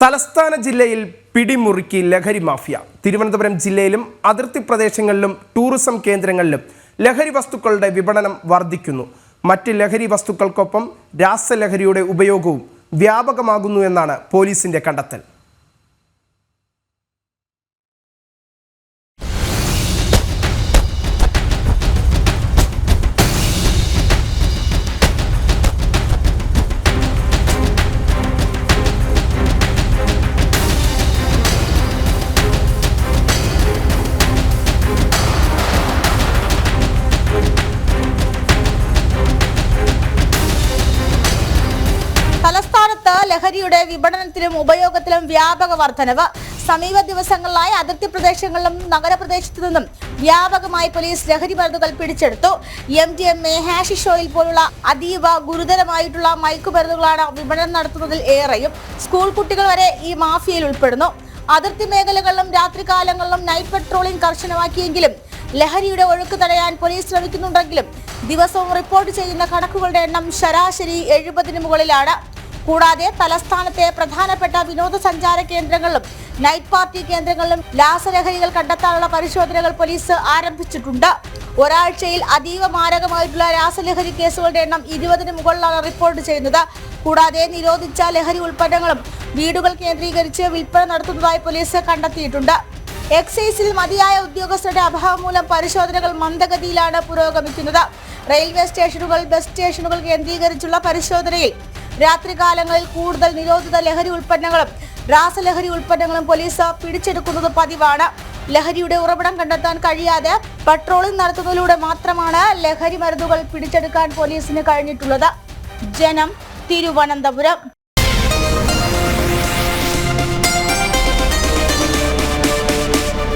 തലസ്ഥാന ജില്ലയിൽ പിടിമുറുക്കി ലഹരി മാഫിയ. തിരുവനന്തപുരം ജില്ലയിലും അതിർത്തി പ്രദേശങ്ങളിലും ടൂറിസം കേന്ദ്രങ്ങളിലും ലഹരി വസ്തുക്കളുടെ വിപണനം വർദ്ധിക്കുന്നു മറ്റ് ലഹരി വസ്തുക്കൾക്കൊപ്പം രാസലഹരിയുടെ ഉപയോഗവും വ്യാപകമാകുന്നു എന്നാണ് പോലീസിന്റെ കണ്ടെത്തൽ. തലസ്ഥാനത്ത് ലഹരിയുടെ വിപണനത്തിലും ഉപയോഗത്തിലും വ്യാപക വർധനവ്. സമീപ ദിവസങ്ങളിലായി അതിർത്തി പ്രദേശങ്ങളിലും നഗരപ്രദേശത്തു നിന്നും വ്യാപകമായി പോലീസ് ലഹരി മരുന്നുകൾ പിടിച്ചെടുത്തു. M D M A hashish പോലുള്ള അതീവ ഗുരുതരമായിട്ടുള്ള മയക്കുമരുന്നുകളാണ് വിപണനം നടത്തുന്നതിൽ ഏറെയും സ്കൂൾ കുട്ടികൾ വരെ ഈ മാഫിയയിൽ ഉൾപ്പെടുന്നു. അതിർത്തി മേഖലകളിലും രാത്രികാലങ്ങളിലും നൈറ്റ് പെട്രോളിംഗ് കർശനമാക്കിയെങ്കിലും ലഹരിയുടെ ഒഴുക്ക് തടയാൻ പോലീസ് ശ്രമിക്കുന്നുണ്ടെങ്കിലും ദിവസവും റിപ്പോർട്ട് ചെയ്യുന്ന കണക്കുകളുടെ എണ്ണം ശരാശരി എഴുപതിന് മുകളിലാണ്. കൂടാതെ തലസ്ഥാനത്തെ പ്രധാനപ്പെട്ട വിനോദസഞ്ചാര കേന്ദ്രങ്ങളിലും നൈറ്റ് പാർട്ടി കേന്ദ്രങ്ങളിലും രാസലഹരികൾ കണ്ടെത്താനുള്ള പരിശോധനകൾ പോലീസ് ആരംഭിച്ചിട്ടുണ്ട്. ഒരാഴ്ചയിൽ അതീവ മാരകമായിട്ടുള്ള രാസലഹരി കേസുകളുടെ എണ്ണം ഇരുപതിന് മുകളിലാണ് റിപ്പോർട്ട് ചെയ്യുന്നത്. കൂടാതെ നിരോധിച്ച ലഹരി ഉൽപ്പന്നങ്ങളും വീടുകൾ കേന്ദ്രീകരിച്ച് വിൽപ്പന നടത്തുന്നതായി പോലീസ് കണ്ടെത്തിയിട്ടുണ്ട്. എക്സൈസിൽ മതിയായ ഉദ്യോഗസ്ഥരുടെ അഭാവം മൂലം പരിശോധനകൾ മന്ദഗതിയിലാണ് പുരോഗമിക്കുന്നത്. റെയിൽവേ സ്റ്റേഷനുകൾ ബസ് സ്റ്റേഷനുകൾ കേന്ദ്രീകരിച്ചുള്ള പരിശോധനയിൽ രാത്രികാലങ്ങളിൽ കൂടുതൽ നിരോധിത ലഹരി ഉൽപ്പന്നങ്ങളും രാസലഹരി ഉൽപ്പന്നങ്ങളും പോലീസ് പിടിച്ചെടുക്കുന്നത് പതിവാണ്. ലഹരിയുടെ ഉറവിടം കണ്ടെത്താൻ കഴിയാതെ പട്രോളിംഗ് നടത്തുന്നതിലൂടെ മാത്രമാണ് ലഹരി മരുന്നുകൾ പിടിച്ചെടുക്കാൻ പോലീസിന് കഴിഞ്ഞിട്ടുള്ളത്. ജനം തിരുവനന്തപുരം.